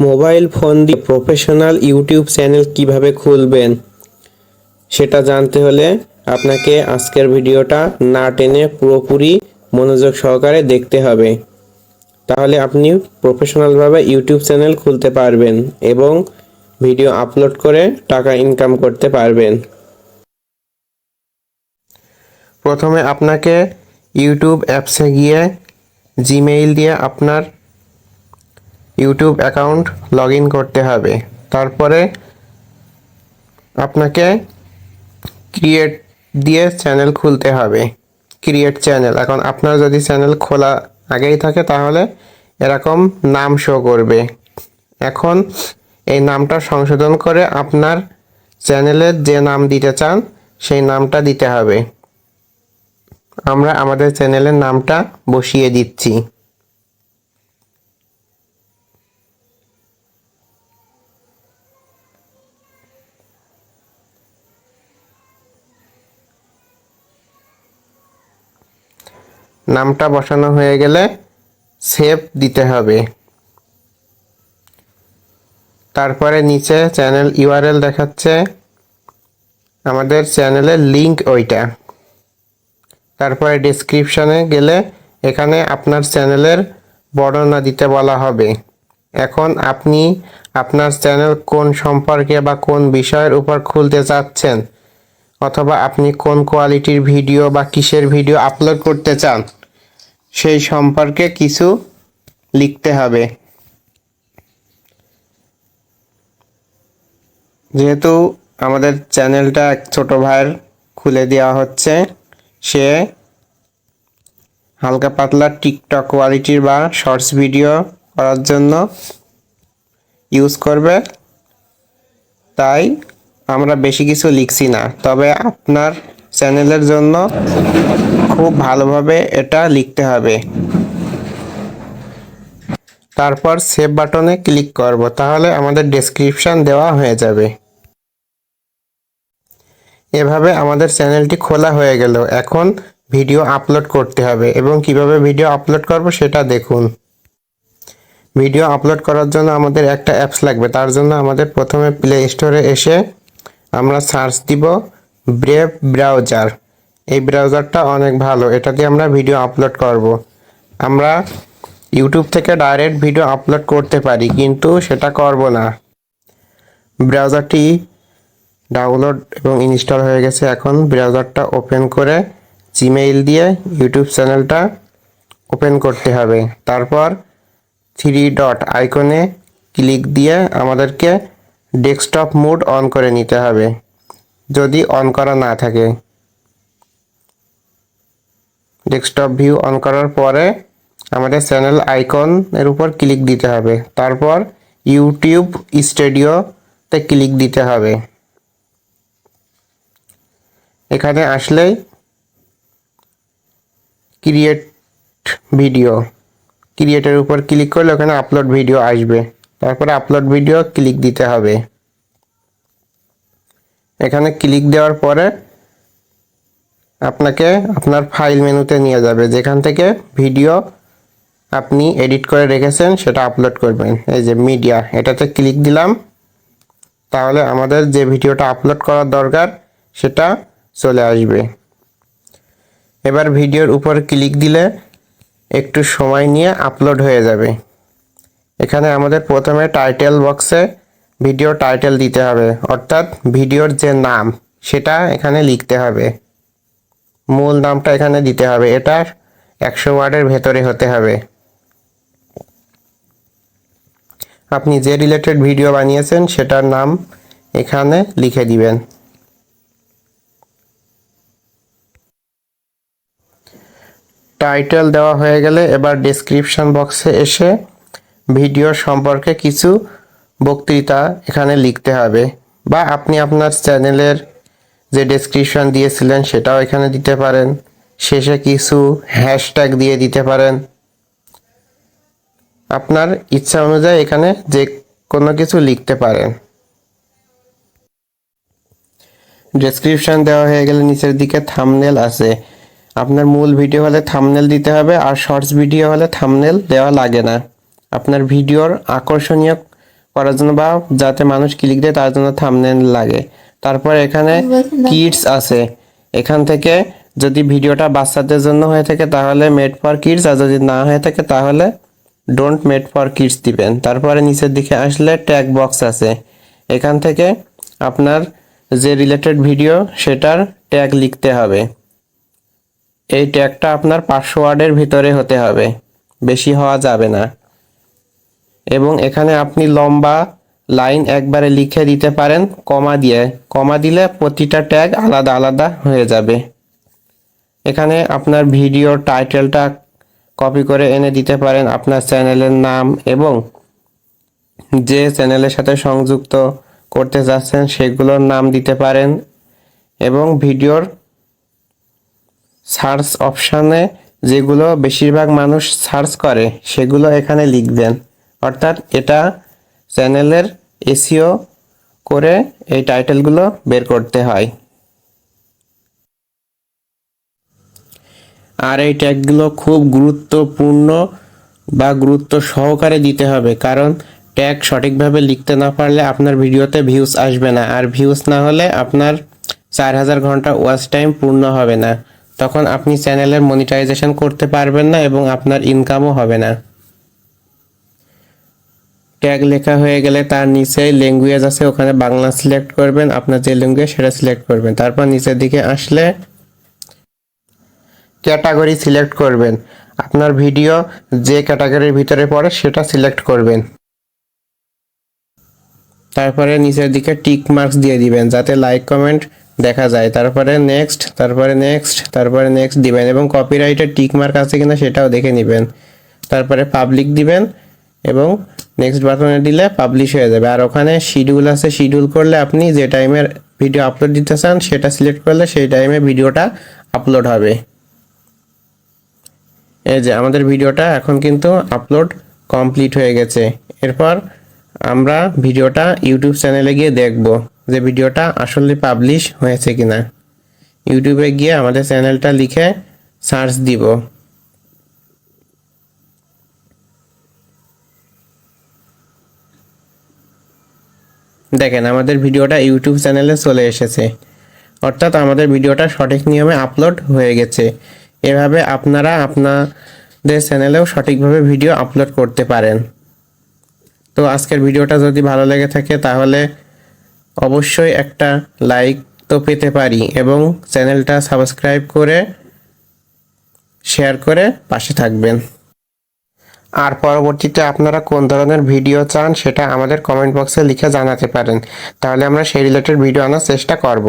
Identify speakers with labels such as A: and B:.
A: Mobile phone দিয়ে professional YouTube channel কীভাবে খুলবেন, সেটা জানতে হলে আপনাকে আজকের ভিডিওটা না টেনে পুরোপুরি মনোযোগ সহকারে দেখতে হবে। তাহলে আপনি প্রফেশনালভাবে ইউটিউব চ্যানেল খুলতে পারবেন এবং ভিডিও আপলোড করে টাকা ইনকাম করতে পারবেন। প্রথমে আপনাকে ইউটিউব অ্যাপসে গিয়ে জিমেইল দিয়ে আপনার ইউটিউব অ্যাকাউন্ট লগ করতে হবে। তারপরে আপনাকে ক্রিয়েট দিয়ে চ্যানেল খুলতে হবে। Create channel. এখন আপনার যদি চ্যানেল খোলা আগেই থাকে তাহলে এরকম নাম শো করবে। এখন এই নামটা সংশোধন করে আপনার চ্যানেলের যে নাম দিতে চান, সেই নামটা দিতে হবে। আমরা আমাদের চ্যানেলের নামটা বসিয়ে দিচ্ছি। নামটা বসানো হয়ে গেলে সেভ দিতে হবে। তারপরে নিচে চ্যানেল ইউআরএল দেখাচ্ছে। আমাদের চ্যানেলের লিংক ওইটা। তারপরে ডিসক্রিপশনে গেলে এখানে আপনার চ্যানেলের বর্ণনা দিতে বলা হবে। এখন আপনি আপনার চ্যানেল কোন সম্পর্কে বা কোন বিষয়ের উপর খুলতে চাচ্ছেন? অথবা আপনি কোন কোয়ালিটির ভিডিও বা কিসের ভিডিও আপলোড করতে চান? সেই সম্পর্কে কিছু লিখতে হবে। যেহেতু আমাদের চ্যানেলটা এক ছোট ভাইয়ের খুলে দেওয়া হচ্ছে, সে হালকা পাতলা টিকটক কোয়ালিটির বা শর্টস ভিডিও করার জন্য ইউজ করবে। তাই আমরা বেশি কিছু লিখছি না। তবে আপনার চ্যানেলের জন্য খুব ভালোভাবে এটা লিখতে হবে। তারপর সেভ বাটনে ক্লিক করব, তাহলে আমাদের ডেসক্রিপশন দেওয়া হয়ে যাবে। এভাবে আমাদের চ্যানেলটি খোলা হয়ে গেল। এখন ভিডিও আপলোড করতে হবে এবং কীভাবে ভিডিও আপলোড করব সেটা দেখুন। ভিডিও আপলোড করার জন্য আমাদের একটা অ্যাপস লাগবে, তার জন্য আমাদের প্রথমে প্লে স্টোরে এসে আমরা সার্চ দিব ব্রেভ ব্রাউজার এই ব্রাউজারটা অনেক ভালো। এটা দিয়ে আমরা ভিডিও আপলোড করব। আমরা ইউটিউব থেকে ডাইরেক্ট ভিডিও আপলোড করতে পারি, কিন্তু সেটা করব না। ব্রাউজারটি ডাউনলোড এবং ইনস্টল হয়ে গেছে। এখন ব্রাউজারটা ওপেন করে জিমেইল দিয়ে ইউটিউব চ্যানেলটা ওপেন করতে হবে। তারপর থ্রি ডট আইকনে ক্লিক দিয়ে আমাদেরকে ডেস্কটপ মোড অন করে নিতে হবে। যদি অন করা না থাকে। ডেস্কটপ ভিউ অন করার পরে আমাদের চ্যানেল আইকন এর উপর ক্লিক দিতে হবে। তারপর ইউটিউব স্টুডিওতে ক্লিক দিতে হবে। এখানে আসলেই ক্রিয়েট ভিডিও ক্রিয়েটের উপর ক্লিক করলে ওখানে আপলোড ভিডিও আসবে। তারপরে আপলোড ভিডিও ক্লিক দিতে হবে। এখানে ক্লিক দেওয়ার পরে আপনাকে আপনার ফাইল মেনুতে নিয়ে যাবে। যেখান থেকে ভিডিও আপনি এডিট করে রেখেছেন, সেটা আপলোড করবেন। এই যে মিডিয়া এটাতে ক্লিক দিলাম। তাহলে আমাদের যে ভিডিওটা আপলোড করার দরকার, সেটা চলে আসবে। এবার ভিডিওর উপর ক্লিক দিলে একটু সময় নিয়ে আপলোড হয়ে যাবে। এখানে আমাদের প্রথমে টাইটেল বক্সে ভিডিও টাইটেল দিতে হবে। অর্থাৎ ভিডিওর যে নাম, সেটা এখানে লিখতে হবে। মূল নামটা এখানে দিতে হবে। এটা একশো ওয়ার্ডের ভেতরে হতে হবে। আপনি যে রিলেটেড ভিডিও বানিয়েছেন, সেটার নাম এখানে লিখে দিবেন। টাইটেল দেওয়া হয়ে গেলে এবার ডেসক্রিপশন বক্সে এসে ভিডিও সম্পর্কে কিছু বক্তৃতা এখানে লিখতে হবে। বা আপনি আপনার চ্যানেলের যে ডেসক্রিপশন দিয়েছিলেন সেটাও এখানে দিতে পারেন। শেষে কিছু হ্যাশট্যাগ দিয়ে দিতে পারেন। আপনার ইচ্ছা অনুযায়ী এখানে যে কোনো কিছু লিখতে পারেন। ডেসক্রিপশন দেওয়া হয়ে গেলে নিচের দিকে থামনেল আছে। আপনার মূল ভিডিও হলে থামনেল দিতে হবে আর শর্টস ভিডিও হলে থামনেল দেওয়া লাগে না। আপনার ভিডিওর আকর্ষণীয় করার জন্য বা যাতে মানুষ ক্লিক দেয় তার জন্য থামনেল লাগে। তারপর এখানে কিডস আছে। এখান থেকে যদি ভিডিওটা বাচ্চাদের জন্য হয়ে থাকে তাহলে মেড ফর কিডস আর যদি না হয়ে থাকে তাহলে ডোন্ট মেড ফর কিডস দিবেন। তারপরে নিচের দিকে আসলে ট্যাগ বক্স আছে। এখান থেকে আপনার যে রিলেটেড ভিডিও সেটার ট্যাগ লিখতে হবে। এই ট্যাগটা আপনার পাঁচশো ওয়ার্ডের ভিতরে হতে হবে। বেশি হওয়া যাবে না। এবং এখানে আপনি লম্বা লাইন একবারে লিখে দিতে পারেন, কমা দিয়ে। কমা দিলে প্রতিটা ট্যাগ আলাদা আলাদা হয়ে যাবে। এখানে আপনার ভিডিও টাইটেলটা কপি করে এনে দিতে পারেন আপনার চ্যানেলের নাম এবং যে চ্যানেলের সাথে সংযুক্ত করতে যাচ্ছেন সেগুলোর নাম দিতে পারেন এবং ভিডিওর সার্চ অপশানে যেগুলো বেশিরভাগ মানুষ সার্চ করে সেগুলো এখানে লিখবেন। অর্থাৎ এটা চ্যানেলের এসিও করে এই টাইটেলগুলো বের করতে হয়। আর এই ট্যাগগুলো খুব গুরুত্বপূর্ণ বা গুরুত্ব সহকারে দিতে হবে, কারণ ট্যাগ সঠিকভাবে লিখতে না পারলে আপনার ভিডিওতে ভিউজ আসবে না, আর ভিউজ না হলে আপনার চার হাজার ঘণ্টা ওয়াচ টাইম পূর্ণ হবে না। তখন আপনি চ্যানেলের মনিটাইজেশন করতে পারবেন না এবং আপনার ইনকামও হবে না। ট্যাগ লেখা হয়ে গেলে তার নিচে ল্যাঙ্গুয়েজ আছে, ওখানে বাংলা সিলেক্ট করবেন, আপনার যে ল্যাঙ্গুয়েজ সেটা সিলেক্ট করবেন। তারপর নিচের দিকে আসলে ক্যাটাগরি সিলেক্ট করবেন। আপনার ভিডিও যে ক্যাটাগরির ভিতরে পড়ে সেটা সিলেক্ট করবেন। তারপরে নিচের দিকে টিক মার্কস দিয়ে দিবেন, যাতে লাইক কমেন্ট দেখা যায়। তারপরে নেক্সট তারপরে নেক্সট তারপরে নেক্সট দিবেন এবং কপিরাইটের টিক মার্ক আছে কিনা সেটাও দেখে নেবেন। তারপরে পাবলিক দিবেন এবং নেক্সট বাটনে দিলে পাবলিশ হয়ে যাবে। আর ওখানে শিডিউল আছে শিডিউল করলে আপনি যে টাইমের ভিডিও আপলোড দিতে চান, সেটা সিলেক্ট করলে সেই টাইমে ভিডিওটা আপলোড হবে। এই যে আমাদের ভিডিওটা এখন কিন্তু আপলোড কমপ্লিট হয়ে গেছে। এরপর আমরা ভিডিওটা ইউটিউব চ্যানেলে গিয়ে দেখব যে ভিডিওটা আসলে পাবলিশ হয়েছে কিনা। ইউটিউবে গিয়ে আমাদের চ্যানেলটা লিখে সার্চ দিব। দেখেন, আমাদের ভিডিওটা ইউটিউব চ্যানেলে চলে এসেছে। অর্থাৎ আমাদের ভিডিওটা সঠিক নিয়মে আপলোড হয়ে গেছে। এভাবে আপনারা আপনাদের চ্যানেলেও সঠিকভাবে ভিডিও আপলোড করতে পারেন। তো আজকের ভিডিওটা যদি ভালো লেগে থাকে, তাহলে অবশ্যই একটা লাইক তো পেতে পারি এবং চ্যানেলটা সাবস্ক্রাইব করে, শেয়ার করে পাশে থাকবেন। আর পরবর্তীতে আপনারা কোন ধরনের ভিডিও চান সেটা আমাদের কমেন্ট বক্সে লিখে জানাতে পারেন। তাহলে আমরা সেই রিলেটেড ভিডিও আনার চেষ্টা করব।